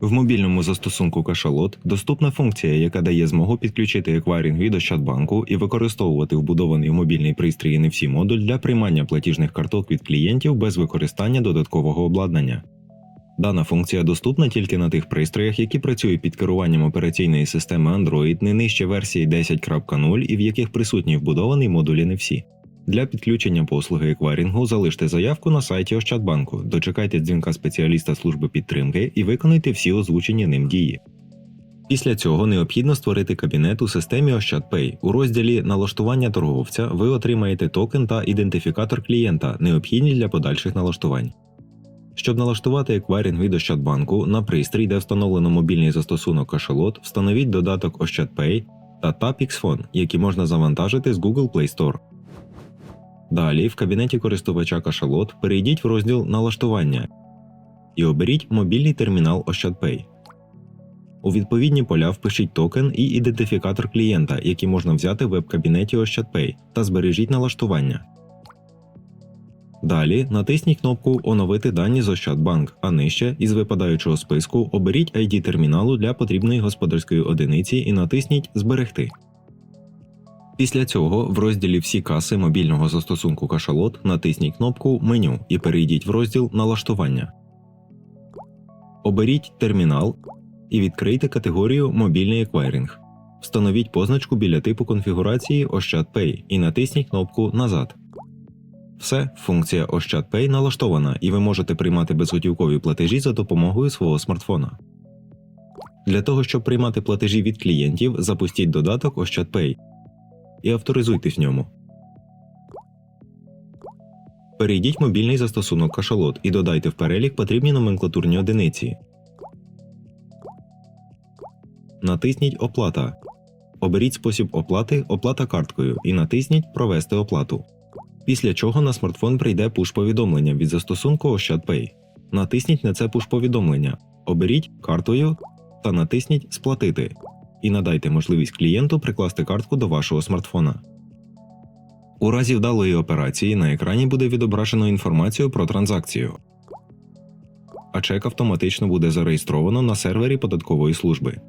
В мобільному застосунку Кашалот доступна функція, яка дає змогу підключити еквайринг від Ощадбанку і використовувати вбудований в мобільний пристрій NFC модуль для приймання платіжних карток від клієнтів без використання додаткового обладнання. Дана функція доступна тільки на тих пристроях, які працюють під керуванням операційної системи Android не нижче версії 10.0 і в яких присутній вбудований модуль NFC. Для підключення послуги еквайрінгу залиште заявку на сайті Ощадбанку, дочекайте дзвінка спеціаліста служби підтримки і виконайте всі озвучені ним дії. Після цього необхідно створити кабінет у системі Ощадпay. У розділі Налаштування торговця ви отримаєте токен та ідентифікатор клієнта, необхідні для подальших налаштувань. Щоб налаштувати еквайринг від Ощадбанку на пристрій, де встановлено мобільний застосунок Кашалот, встановіть додаток Ощадпay та Tapix які можна завантажити з Google Play Store. Далі в кабінеті користувача Кашалот перейдіть в розділ Налаштування і оберіть мобільний термінал Ощадпay. У відповідні поля впишіть токен і ідентифікатор клієнта, які можна взяти в веб-кабінеті Ощадпay, та збережіть налаштування. Далі натисніть кнопку Оновити дані з Ощадбанк, а нижче із випадаючого списку оберіть ID терміналу для потрібної господарської одиниці і натисніть Зберегти. Після цього в розділі Всі каси мобільного застосунку Кашалот натисніть кнопку Меню і перейдіть в розділ Налаштування. Оберіть термінал і відкрийте категорію Мобільний еквайринг. Встановіть позначку біля типу конфігурації Ощадпay і натисніть кнопку Назад. Все, функція Ощадпay налаштована, і ви можете приймати безготівкові платежі за допомогою свого смартфона. Для того, щоб приймати платежі від клієнтів, запустіть додаток Ощадпay і авторизуйтесь в ньому. Перейдіть в мобільний застосунок Кашалот і додайте в перелік потрібні номенклатурні одиниці. Натисніть Оплата. Оберіть спосіб оплати Оплата карткою і натисніть Провести оплату. Після чого на смартфон прийде пуш-повідомлення від застосунку Ощадпay. Натисніть на це пуш-повідомлення, оберіть картою та натисніть Сплатити і надайте можливість клієнту прикласти картку до вашого смартфона. У разі вдалої операції на екрані буде відображено інформацію про транзакцію, а чек автоматично буде зареєстровано на сервері податкової служби.